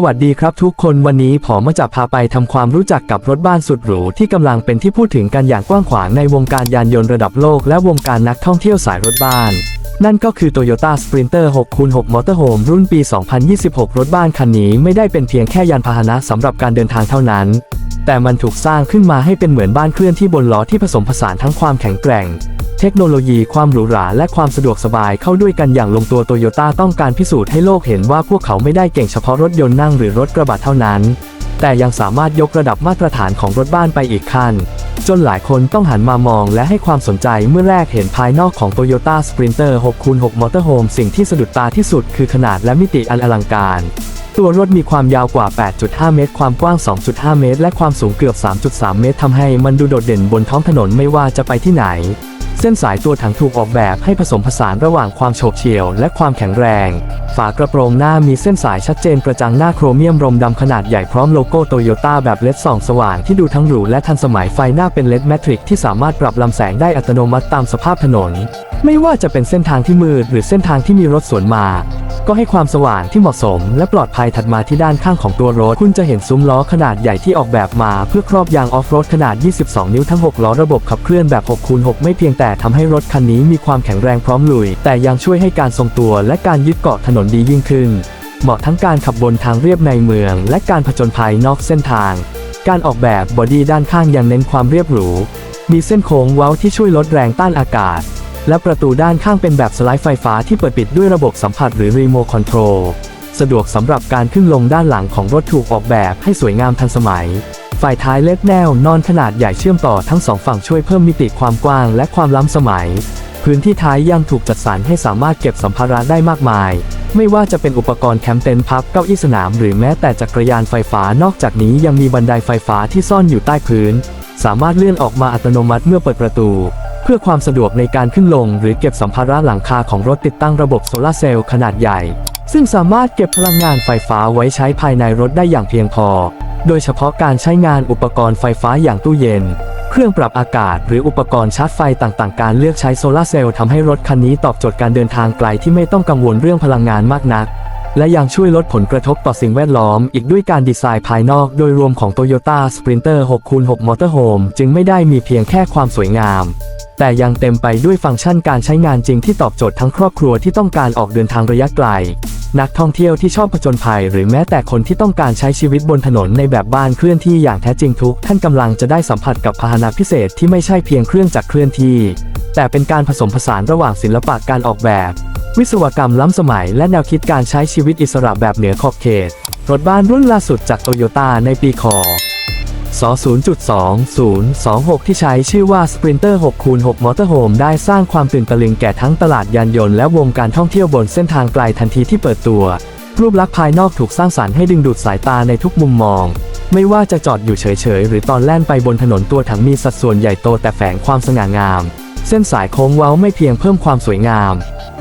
สวัสดีครับทุกคนวันนี้ผมมาจะพาไปทำความรู้จักกับรถบ้านสุดหรูที่กำลังเป็นที่พูดถึงกันอย่างกว้างขวางในวงการยานยนต์ระดับโลกและวงการนักท่องเที่ยวสายรถบ้าน นั่นก็คือ Toyota Sprinter 6x6 Motorhome รุ่นปี 2026 รถบ้านคันนี้ไม่ได้เป็นเพียงแค่ยานพาหนะสำหรับการเดินทางเท่านั้น แต่มันถูกสร้างขึ้นมาให้เป็นเหมือนบ้านเคลื่อนที่บนล้อที่ผสมผสานทั้งความแข็งแกร่ง เทคโนโลยีความหรูหราและความสะดวกสบายเข้าด้วยกันอย่างลงตัวโตโยต้าต้องการพิสูจน์ให้โลกเห็นว่าพวกเขาไม่ได้เก่งเฉพาะรถยนต์นั่งหรือรถกระบะเท่านั้น แต่ยังสามารถยกระดับมาตรฐานของรถบ้านไปอีกขั้น จนหลายคนต้องหันมามองและให้ความสนใจเมื่อแรกเห็นภายนอกของ Toyota Sprinter 6x6 Motorhome สิ่งที่สะดุดตาที่สุดคือขนาดและมิติอันอลังการ ตัวรถมีความยาวกว่า 8.5 เมตร ความกว้าง 2.5 เมตร และความสูงเกือบ 3.3 เมตรทำให้มันดูโดดเด่นบนท้องถนนไม่ว่าจะไปที่ไหน เส้นสายตัวถังถูกออกแบบให้ผสมผสานระหว่างความโฉบเฉี่ยวและความแข็งแรง ฝากระโปรงหน้ามีเส้นสายชัดเจนกระจังหน้าโครเมียมรมดำขนาดใหญ่พร้อมโลโก้โตโยต้าแบบเลดส่องสว่างที่ดูทั้งหรูและทันสมัยไฟหน้าเป็นเลดแมทริกที่สามารถปรับลำแสงได้อัตโนมัติตามสภาพถนน ไม่ว่าจะเป็นเส้นทางที่มืดหรือเส้นทางที่มีรถสวนมาก็ให้ความสว่างที่เหมาะสม และปลอดภัยถัดมาที่ด้านข้างของตัวรถ คุณจะเห็นซุ้มล้อขนาดใหญ่ที่ออกแบบมา เพื่อครอบยางออฟโรดขนาด 22 นิ้วทั้ง 6 ล้อระบบขับเคลื่อนแบบ 6 คูณ 6 ไม่เพียงแต่ทำให้รถคันนี้มีความแข็งแรงพร้อมลุย แต่ยังช่วยให้การทรงตัวและการยึดเกาะถนนดียิ่งขึ้น เหมาะทั้งการขับบนทางเรียบในเมือง และการผจญภัยนอกเส้นทาง การออกแบบบอดี้ด้านข้างยังเน้นความเรียบหรู มีเส้นโค้งเว้าที่ช่วยลดแรงต้านอากาศ และประตูด้านข้างเป็นแบบสไลด์ไฟฟ้าที่เปิดปิดด้วยระบบสัมผัสหรือรีโมทคอนโทรลสะดวกสำหรับการขึ้นลงด้านหลังของรถถูกออกแบบให้สวยงามทันสมัย ฝ่ายท้ายเล็กแนวนอนขนาดใหญ่เชื่อมต่อทั้งสองฝั่งช่วยเพิ่มมิติความกว้างและความล้ำสมัย พื้นที่ท้ายยังถูกจัดสรรให้สามารถเก็บสัมภาระได้มากมาย ไม่ว่าจะเป็นอุปกรณ์แคมป์เต็นท์พับเก้าอี้สนาม หรือแม้แต่จักรยานไฟฟ้านอกจากนี้ยังมีบันไดไฟฟ้าที่ซ่อนอยู่ใต้พื้น สามารถเลื่อนออกมาอัตโนมัติเมื่อเปิดประตู เพื่อความสะดวกในการขึ้นลง หรือเก็บสัมภาระหลังคาของรถติดตั้งระบบโซลาเซลล์ขนาดใหญ่ซึ่งสามารถเก็บพลังงานไฟฟ้าไว้ใช้ภายในรถได้อย่างเพียงพอ โดยเฉพาะการใช้งานอุปกรณ์ไฟฟ้าอย่างตู้เย็น เครื่องปรับอากาศหรืออุปกรณ์ชาร์จไฟต่างๆ การเลือกใช้โซลาเซลล์ทำให้รถคันนี้ตอบโจทย์การเดินทางไกลที่ไม่ต้องกังวลเรื่องพลังงานมากนัก และยังช่วยลดผลกระทบต่อสิ่งแวดล้อม อีกด้วยการดีไซน์ภายนอกโดยรวมของ Toyota Sprinter 6x6 Motorhome จึงไม่ได้มีเพียงแค่ความสวยงาม แต่ยังเต็มไปด้วยฟังก์ชันการใช้งานจริงที่ตอบโจทย์ทั้งครอบครัวที่ต้องการออกเดินทางระยะไกล นักท่องเที่ยวที่ชอบผจญภัย หรือแม้แต่คนที่ต้องการใช้ชีวิตบนถนนในแบบบ้านเคลื่อนที่อย่างแท้จริงทุก ท่านกำลังจะได้สัมผัสกับพาหนะพิเศษที่ไม่ใช่เพียงเครื่องจักรเคลื่อนที่ แต่เป็นการผสมผสานระหว่างศิลปะการออกแบบ วิศวกรรมล้ำสมัย และแนวคิดการใช้ชีวิตอิสระแบบเหนือขอบเขตรถบ้านรุ่นล่าสุดจากโตโยต้าในปีค ศ0.2026 ที่ใช้ชื่อว่า Sprinter 6x6 Motorhome ได้สร้างความตื่นตะลึงแก่ทั้งตลาดยานยนต์และวงการท่องเที่ยวบนเส้นทางไกลทันทีที่เปิดตัว รูปลักษณ์ภายนอกถูกสร้างสรรค์ให้ดึงดูดสายตาในทุกมุมมอง ไม่ว่าจะจอดอยู่เฉยๆ หรือตอนแล่นไปบนถนนตัวถังมีสัดส่วนใหญ่โตแต่แฝงความสง่างาม เส้นสายโค้งเว้าไม่เพียงเพิ่มความสวยงาม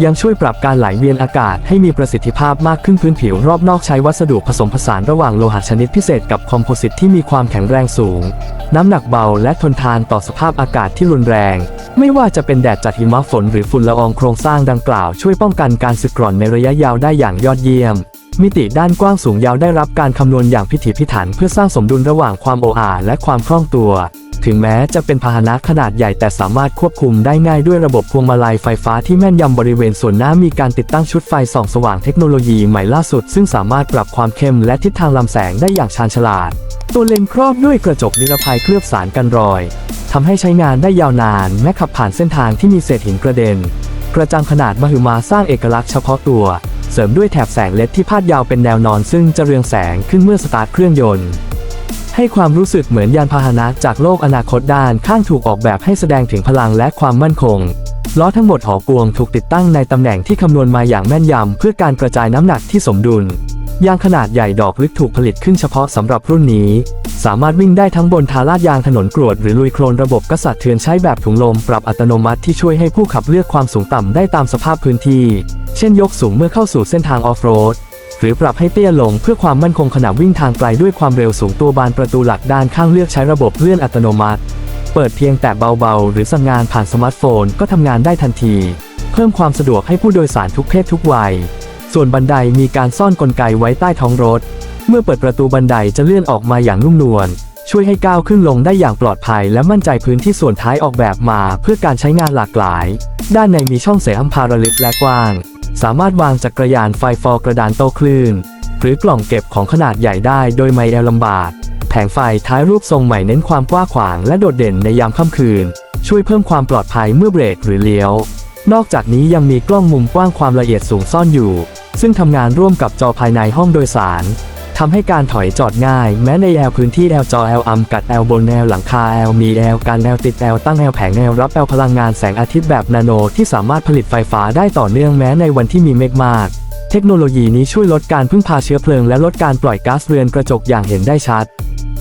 ยังช่วยปรับการไหลเวียนอากาศให้มีประสิทธิภาพมากขึ้นพื้นผิวรอบนอกใช้วัสดุผสมผสานระหว่างโลหะชนิดพิเศษกับคอมโพสิตที่มีความแข็งแรงสูง น้ำหนักเบาและทนทานต่อสภาพอากาศที่รุนแรง ไม่ว่าจะเป็นแดดจัดหิมะฝนหรือฝุ่นละอองโครงสร้างดังกล่าวช่วยป้องกันการสึกกร่อนในระยะยาวได้อย่างยอดเยี่ยม มิติด้านกว้างสูงยาวได้รับการคำนวณอย่างพิถีพิถัน เพื่อสร้างสมดุลระหว่างความโออาและความคล่องตัว ถึงแม้จะเป็นพาหนะขนาดใหญ่แต่สามารถควบคุมได้ง่ายด้วยระบบพวงมาลัยไฟฟ้าที่แม่นยำบริเวณส่วนหน้ามีการติดตั้งชุดไฟส่องสว่างเทคโนโลยีใหม่ล่าสุด ซึ่งสามารถปรับความเข้มและทิศทางลำแสงได้อย่างชาญฉลาด ตัวเลนส์ครอบด้วยกระจกนิรภัยเคลือบสารกันรอยทำให้ใช้งานได้ยาวนานแม้ขับผ่านเส้นทางที่มีเศษหินกระเด็น กระจังขนาดมหึมาสร้างเอกลักษณ์เฉพาะตัว เสริมด้วยแถบแสงเลดที่พาดยาวเป็นแนวนอนซึ่งจะเรืองแสงขึ้นเมื่อสตาร์ทเครื่องยนต์ ให้ความรู้สึกเหมือนยานพาหนะจากโลกอนาคตด้านข้างถูกออกแบบให้แสดงถึงพลังและความมั่นคงล้อทั้งหมดหอกวงถูกติดตั้งในตำแหน่งที่คำนวณมาอย่างแม่นยำเพื่อการกระจายน้ำหนักที่สมดุลยางขนาดใหญ่ดอกลึกถูกผลิตขึ้นเฉพาะสำหรับรุ่นนี้ สามารถวิ่งได้ทั้งบนทาลาดยางถนนกรวดหรือลุยโคลนระบบกษัตริย์เทือนใช้แบบถุงลมปรับอัตโนมัติที่ช่วยให้ผู้ขับเลือกความสูงต่ำได้ตามสภาพพื้นที่ เช่นยกสูงเมื่อเข้าสู่เส้นทางออฟโรด หรือปรับให้เตี้ยลงเพื่อความมั่นคงขณะวิ่งทางไกลด้วยความเร็วสูงตัวบานประตูหลักด้านข้างเลือกใช้ระบบเลื่อนอัตโนมัติ เปิดเพียงแต่เบาๆ หรือสั่งงานผ่านสมาร์ทโฟนก็ทำงานได้ทันที เพิ่มความสะดวกให้ผู้โดยสารทุกเพศทุกวัย ส่วนบันไดมีการซ่อนกลไกไว้ใต้ท้องรถ เมื่อเปิดประตูบันไดจะเลื่อนออกมาอย่างนุ่มนวลช่วยให้ก้าวขึ้นลงได้อย่างปลอดภัย และมั่นใจพื้นที่ส่วนท้ายออกแบบมา เพื่อการใช้งานหลากหลาย ด้านในมีช่องเสียงพาราลิกและกว้าง สามารถวางจักรยานไฟฟอร์กระดานโต้คลื่น หรือกล่องเก็บของขนาดใหญ่ได้โดยไม่แอลลำบาก แผงไฟท้ายรูปทรงใหม่เน้นความกว้างขวางและโดดเด่นในยามค่ำคืน ช่วยเพิ่มความปลอดภัยเมื่อเบรกหรือเลี้ยว นอกจากนี้ยังมีกล้องมุมกว้างความละเอียดสูงซ่อนอยู่ ซึ่งทำงานร่วมกับจอภายในห้องโดยสาร ทำให้การถอยจอดง่าย แม้ในแอลพื้นที่แอลจอแอลอัมกัดแอลบนแอลหลังคาแอลมีแอลการแอลติดแอลตั้งแอลแผงแอลรับแอลพลังงานแสงอาทิตย์แบบนาโนที่สามารถผลิตไฟฟ้าได้ต่อเนื่องแม้ในวันที่มีเมฆมากเทคโนโลยีนี้ช่วยลดการพึ่งพาเชื้อเพลิงและลดการปล่อยก๊าซเรือนกระจกอย่างเห็นได้ชัด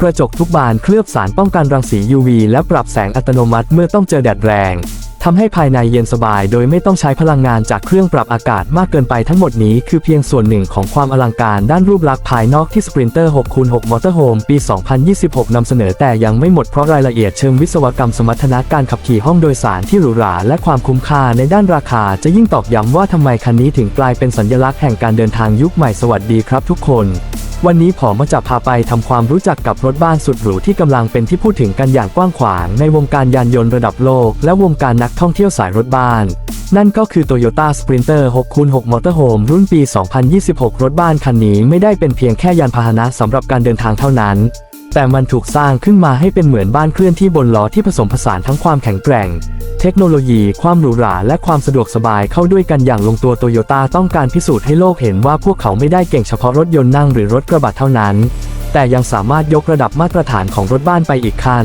กระจกทุกบานเคลือบสารป้องกันรังสี UV และปรับแสงอัตโนมัติเมื่อต้องเจอแดดแรง ทำให้ภายในเย็นสบาย โดยไม่ต้องใช้พลังงานจากเครื่องปรับอากาศมากเกินไปทั้งหมดนี้คือเพียงส่วนหนึ่งของความอลังการด้านรูปลักษณ์ภายนอกที่ Sprinter 6x6 Motorhome ปี 2026 นำเสนอแต่ยังไม่หมดเพราะรายละเอียดเชิงวิศวกรรมสมรรถนะการขับขี่ห้องโดยสารที่หรูหราและความคุ้มค่าในด้านราคา จะยิ่งตอกย้ำว่าทำไมคันนี้ถึงกลายเป็นสัญลักษณ์แห่งการเดินทางยุคใหม่สวัสดีครับทุกคน วันนี้ผมจะพาไปทำความรู้จักกับรถบ้านสุดหรูที่กำลังเป็นที่พูดถึงกันอย่างกว้างขวางในวงการยานยนต์ระดับโลก และวงการนักท่องเที่ยวสายรถบ้าน นั่นก็คือ Toyota Sprinter 6x6 Motorhome รุ่นปี 2026 รถบ้านคันนี้ไม่ได้เป็นเพียงแค่ยานพาหนะสำหรับการเดินทางเท่านั้น แต่มันถูกสร้างขึ้นมาให้เป็นเหมือนบ้านเคลื่อนที่บนล้อที่ผสมผสานทั้งความแข็งแกร่ง เทคโนโลยี ความหรูหรา และความสะดวกสบายเข้าด้วยกันอย่างลงตัวโตโยต้าต้องการพิสูจน์ให้โลกเห็นว่าพวกเขาไม่ได้เก่งเฉพาะรถยนต์นั่งหรือรถกระบะเท่านั้น แต่ยังสามารถยกระดับมาตรฐานของรถบ้านไปอีกขั้น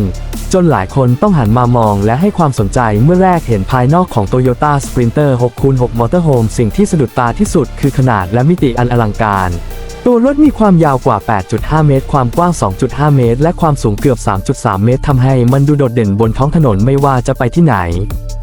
จนหลายคนต้องหันมามองและให้ความสนใจเมื่อแรกเห็นภายนอกของ Toyota Sprinter 6x6 Motorhome สิ่งที่สะดุดตาที่สุดคือขนาดและมิติอันอลังการ ตัวรถมีความยาวกว่า 8.5 เมตร ความกว้าง 2.5 เมตร และความสูงเกือบ 3.3 เมตรทำให้มันดูโดดเด่นบนท้องถนนไม่ว่าจะไปที่ไหน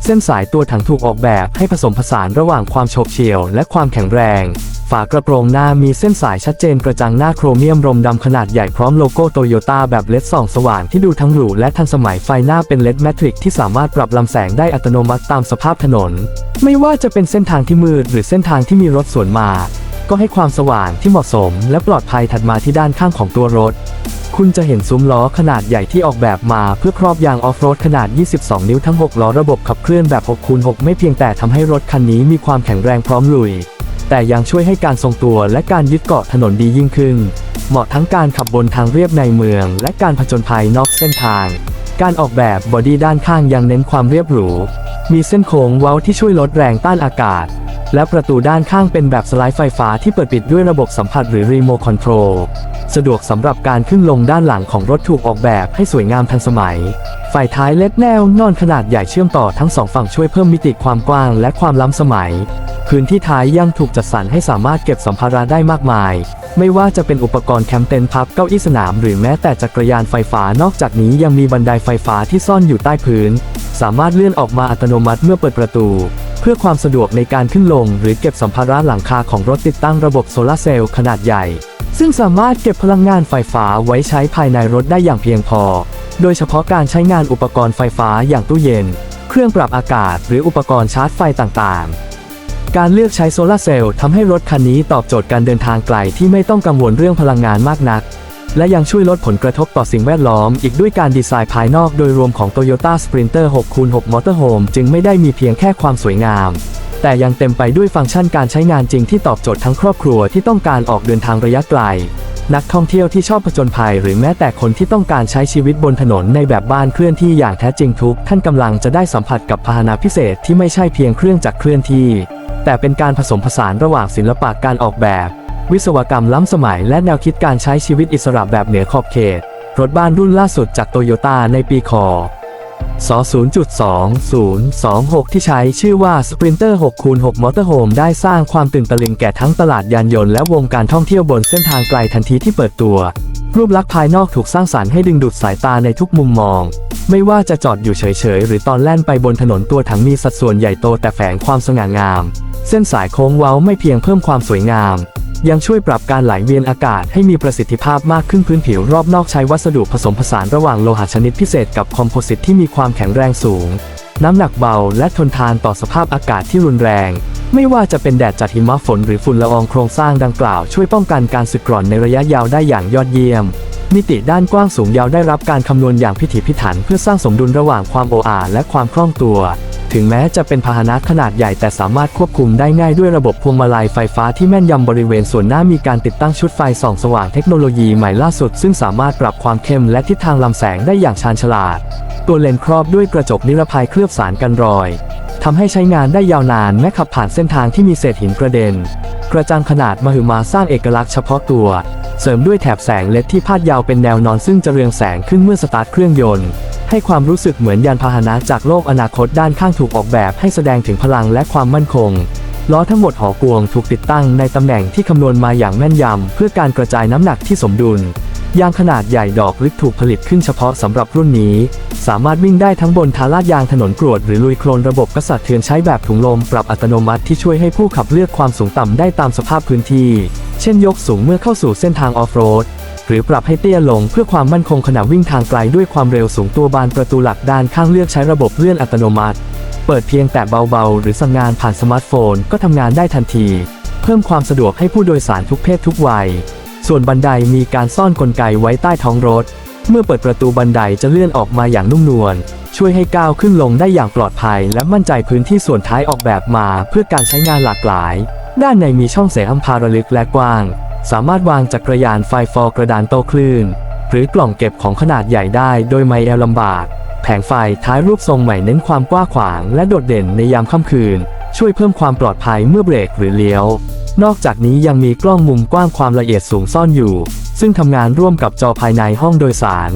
เส้นสายตัวถังถูกออกแบบให้ผสมผสานระหว่างความโฉบเฉี่ยวและความแข็งแรง ฝากระโปรงหน้ามีเส้นสายชัดเจนกระจังหน้าโครเมียมรมดำขนาดใหญ่พร้อมโลโก้โตโยต้าแบบเลดส่องสว่างที่ดูทั้งหรูและทันสมัยไฟหน้าเป็นเลดแมทริกที่สามารถปรับลำแสงได้อัตโนมัติตามสภาพถนน ไม่ว่าจะเป็นเส้นทางที่มืดหรือเส้นทางที่มีรถสวนมา ก็ให้ความสว่างที่เหมาะสม และปลอดภัยถัดมาที่ด้านข้างของตัวรถ คุณจะเห็นซุ้มล้อขนาดใหญ่ที่ออกแบบมาเพื่อครอบยางออฟโรดขนาด 22 นิ้วทั้ง 6 ล้อระบบขับเคลื่อนแบบ6คูณ6ไม่เพียงแต่ทำให้รถคันนี้มีความแข็งแรงพร้อมลุย แต่ยังช่วยให้การทรงตัวและการยึดเกาะถนนดียิ่งขึ้น เหมาะทั้งการขับบนทางเรียบในเมือง และการผจญภัยนอกเส้นทาง การออกแบบบอดี้ด้านข้างยังเน้นความเรียบหรู มีเส้นโค้งเว้าที่ช่วยลดแรงต้านอากาศ และประตูด้านข้างเป็นแบบสไลด์ไฟฟ้าที่เปิดปิดด้วยระบบสัมผัสหรือรีโมทคอนโทรลสะดวกสำหรับการขึ้นลงด้านหลังของรถถูกออกแบบให้สวยงามทันสมัย ฝ่ายท้ายเล็ดแนวนอนขนาดใหญ่เชื่อมต่อทั้งสองฝั่งช่วยเพิ่มมิติความกว้างและความล้ำสมัย พื้นที่ท้ายยังถูกจัดสรรให้สามารถเก็บสัมภาระได้มากมาย ไม่ว่าจะเป็นอุปกรณ์แคมป์เต็นท์พับเก้าอี้สนาม หรือแม้แต่จักรยานไฟฟ้านอกจากนี้ยังมีบันไดไฟฟ้าที่ซ่อนอยู่ใต้พื้น สามารถเลื่อนออกมาอัตโนมัติเมื่อเปิดประตู เพื่อความสะดวกในการขึ้นลง หรือเก็บสัมภาระหลังคาของรถติดตั้งระบบโซลาร์เซลล์ขนาดใหญ่ ซึ่งสามารถเก็บพลังงานไฟฟ้าไว้ใช้ภายในรถได้อย่างเพียงพอ โดยเฉพาะการใช้งานอุปกรณ์ไฟฟ้าอย่างตู้เย็น เครื่องปรับอากาศ หรืออุปกรณ์ชาร์จไฟต่างๆ การเลือกใช้โซลาร์เซลล์ทำให้รถคันนี้ตอบโจทย์การเดินทางไกลที่ไม่ต้องกังวลเรื่องพลังงานมากนัก และยังช่วยลดผลกระทบต่อสิ่งแวดล้อม อีกด้วยการดีไซน์ภายนอกโดยรวมของ Toyota Sprinter 6x6 Motorhome จึงไม่ได้มีเพียงแค่ความสวยงาม แต่ยังเต็มไปด้วยฟังก์ชันการใช้งานจริงที่ตอบโจทย์ทั้งครอบครัวที่ต้องการออกเดินทางระยะไกล นักท่องเที่ยวที่ชอบผจญภัย หรือแม้แต่คนที่ต้องการใช้ชีวิตบนถนนในแบบบ้านเคลื่อนที่อย่างแท้จริงทุกท่านกำลังจะได้สัมผัสกับพาหนะพิเศษที่ไม่ใช่เพียงเครื่องจักรเคลื่อนที่ แต่เป็นการผสมผสานระหว่างศิลปะการออกแบบ วิศวกรรมล้ำสมัยและแนวคิดการใช้ชีวิตอิสระแบบเหนือขอบเขต รถบ้านรุ่นล่าสุดจากโตโยต้าในปีคศ0.2026 ที่ใช้ชื่อว่า Sprinter 6x6 Motorhome ได้สร้างความตื่นตะลึงแก่ทั้งตลาดยานยนต์และวงการท่องเที่ยวบนเส้นทางไกลทันทีที่เปิดตัว รูปลักษณ์ภายนอกถูกสร้างสรรค์ให้ดึงดูดสายตาในทุกมุมมอง ไม่ว่าจะจอดอยู่เฉยๆ หรือตอนแล่นไปบนถนนตัวถังมีสัดส่วนใหญ่โตแต่แฝงความสง่างาม เส้นสายโค้งเว้าไม่เพียงเพิ่มความสวยงาม ยังช่วยปรับการไหลเวียนอากาศให้มีประสิทธิภาพมากขึ้นพื้นผิวรอบนอกใช้วัสดุผสมผสานระหว่างโลหะชนิดพิเศษกับคอมโพสิตที่มีความแข็งแรงสูง น้ำหนักเบาและทนทานต่อสภาพอากาศที่รุนแรง ไม่ว่าจะเป็นแดดจัดหิมะฝนหรือฝุ่นละอองโครงสร้างดังกล่าวช่วยป้องกันการสึกกร่อนในระยะยาวได้อย่างยอดเยี่ยม มิติด้านกว้างสูงยาวได้รับการคำนวณอย่างพิถีพิถันเพื่อสร้างสมดุลระหว่างความโออาและความคล่องตัว ถึงแม้จะเป็นพาหนะขนาดใหญ่แต่สามารถควบคุมได้ง่ายด้วยระบบพวงมาลัยไฟฟ้าที่แม่นยำบริเวณส่วนหน้ามีการติดตั้งชุดไฟส่องสว่างเทคโนโลยีใหม่ล่าสุด ซึ่งสามารถปรับความเข้มและทิศทางลำแสงได้อย่างชาญฉลาด ตัวเลนส์ครอบด้วยกระจกนิรภัยเคลือบสารกันรอย ทำให้ใช้งานได้ยาวนานแม้ขับผ่านเส้นทางที่มีเศษหินกระเด็น กระจังขนาดมหึมาสร้างเอกลักษณ์เฉพาะตัว เสริมด้วยแถบแสงเลดที่พาดยาวเป็นแนวนอนซึ่งจะเรืองแสงขึ้นเมื่อสตาร์ทเครื่องยนต์ ให้ความรู้สึกเหมือนยานพาหนะจากโลกอนาคตด้านข้างถูกออกแบบให้แสดงถึงพลังและความมั่นคงล้อทั้งหมดหอกวงถูกติดตั้งในตำแหน่งที่คำนวณมาอย่างแม่นยำเพื่อการกระจายน้ำหนักที่สมดุล ยางขนาดใหญ่ดอกลึกถูกผลิตขึ้นเฉพาะสำหรับรุ่นนี้ สามารถวิ่งได้ทั้งบนทาลาดยางถนนกรวดหรือลุยโคลนระบบกระสัดเทือนใช้แบบถุงลมปรับอัตโนมัติที่ช่วยให้ผู้ขับเลือกความสูงต่ำได้ตามสภาพพื้นที่ เช่นยกสูงเมื่อเข้าสู่เส้นทางออฟโรดหรือปรับให้เตี้ยลงเพื่อความมั่นคงขณะวิ่งทางไกลด้วยความเร็วสูงตัวบานประตูหลักด้านข้างเลือกใช้ระบบเลื่อนอัตโนมัติ เปิดเพียงแต่เบาๆ หรือสั่งงานผ่านสมาร์ทโฟนก็ทำงานได้ทันที เพิ่มความสะดวกให้ผู้โดยสารทุกเพศทุกวัย ส่วนบันไดมีการซ่อนกลไกไว้ใต้ท้องรถ เมื่อเปิดประตูบันไดจะเลื่อนออกมาอย่างนุ่มนวล ช่วยให้ก้าวขึ้นลงได้อย่างปลอดภัย และมั่นใจพื้นที่ส่วนท้ายออกแบบมาเพื่อการใช้งานหลากหลาย ด้านในมีช่องเสียงพาระลึกและกว้าง สามารถวางจักรยานไฟฟอร์กระดานโต้คลื่น หรือกล่องเก็บของขนาดใหญ่ได้โดยไม่แอลลำบาก แผงไฟท้ายรูปทรงใหม่เน้นความกว้างขวาง และโดดเด่นในยามค่ำคืน ช่วยเพิ่มความปลอดภัยเมื่อเบรกหรือเลี้ยว นอกจากนี้ยังมีกล้องมุมกว้างความละเอียดสูงซ่อนอยู่ ซึ่งทำงานร่วมกับจอภายในห้องโดยสาร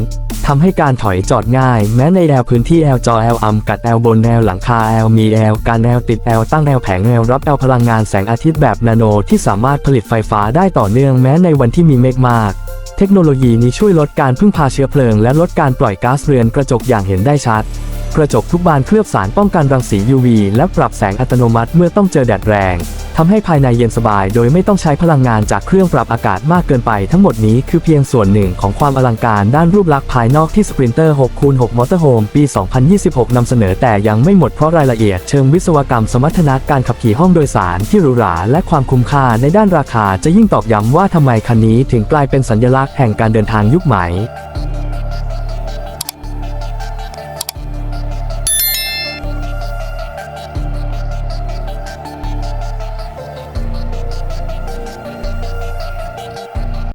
ทำให้การถอยจอดง่าย แม้ในแนวพื้นที่แอลจอแอลอัมกัดแอลบนแนวหลังคาแอลมีแอลการแอลติดแอลตั้งแอลแผงแอลรับแอลพลังงานแสงอาทิตย์แบบนาโนที่สามารถผลิตไฟฟ้าได้ต่อเนื่องแม้ในวันที่มีเมฆมาก เทคโนโลยีนี้ช่วยลดการพึ่งพาเชื้อเพลิง และลดการปล่อยก๊าซเรือนกระจกอย่างเห็นได้ชัด กระจกทุกบานเคลือบสารป้องกันรังสี UV และปรับแสงอัตโนมัติเมื่อต้องเจอแดดแรง ทำให้ภายในเย็นสบายโดยไม่ต้องใช้พลังงานจากเครื่องปรับอากาศมากเกินไป ทั้งหมดนี้คือเพียงส่วนหนึ่งของความอลังการด้านรูปลักษณ์ภายนอกที่ Sprinter 6คูณ6 Motorhome ปี 2026นำเสนอแต่ยังไม่หมดเพราะรายละเอียดเชิงวิศวกรรมสมรรถนะการขับขี่ห้องโดยสารที่หรูหราและความคุ้มค่าในด้านราคาจะยิ่งตอกย้ำว่าทำไมคันนี้ถึงกลายเป็นสัญลักษณ์แห่งการเดินทางยุคใหม่